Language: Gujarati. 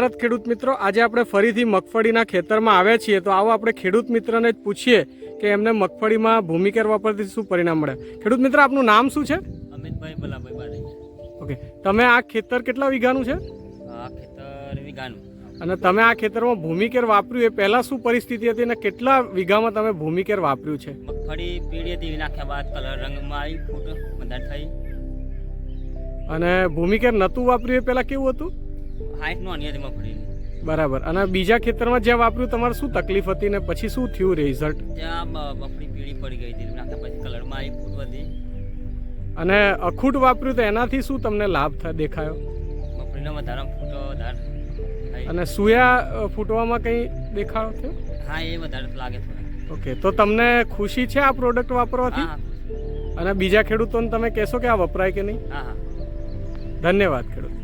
ભારત ખેડૂત મિત્રો આજે આપણે ફરીથી મગફળીના ખેતરમાં આવ્યા છીએ. તો આવો આપણે ખેડૂત મિત્રને જ પૂછીએ કે એમને મગફળીમાં ભૂમિકેર વાપરથી શું પરિણામ મળે. ખેડૂત મિત્ર આપનું નામ શું છે? અમિતભાઈ ભલાભાઈ બારી ઓકે. તમે આ ખેતર કેટલા વીઘાનું છે? આ ખેતર વીઘાનું. અને તમે આ ખેતરમાં ભૂમિકેર વાપર્યું એ પહેલાં શું પરિસ્થિતિ હતી અને કેટલા વીઘામાં તમે ભૂમિકેર વાપર્યું છે? મગફળી પીળી હતી નાખ્યા બાદ કલર રંગમાં આવી ફૂટ વધારે થઈ. અને ભૂમિકેર નતું વાપર્યું એ પહેલાં કેવું હતું? હાઈટ નો અન્ય મગફળી બરાબર. અને બીજા ખેતરમાં જ્યાં વાપર્યું તમારે શું તકલીફ હતી ને પછી શું થયું રિઝલ્ટ ત્યાં મગફળી પીળી પડી ગઈ હતી. નાખ્યા પછી કલરમાં આવી ફૂટ વધી. અને અખૂટ વાપર્યું તો એનાથી શું તમને લાભ થાય દેખાયો? મગફળીનો વધારે ફૂટો વધારે અને સુયા ફૂટવામાં કંઈ દેખાડો થયો? હા એ વધારે લાગે ઓકે તો તમને ખુશી છે આ પ્રોડક્ટ વાપરવાથી? અને બીજા ખેડૂતોને તમે કહેશો કે આ વપરાય કે નહીં? હા હા. ધન્યવાદ ખેડૂત.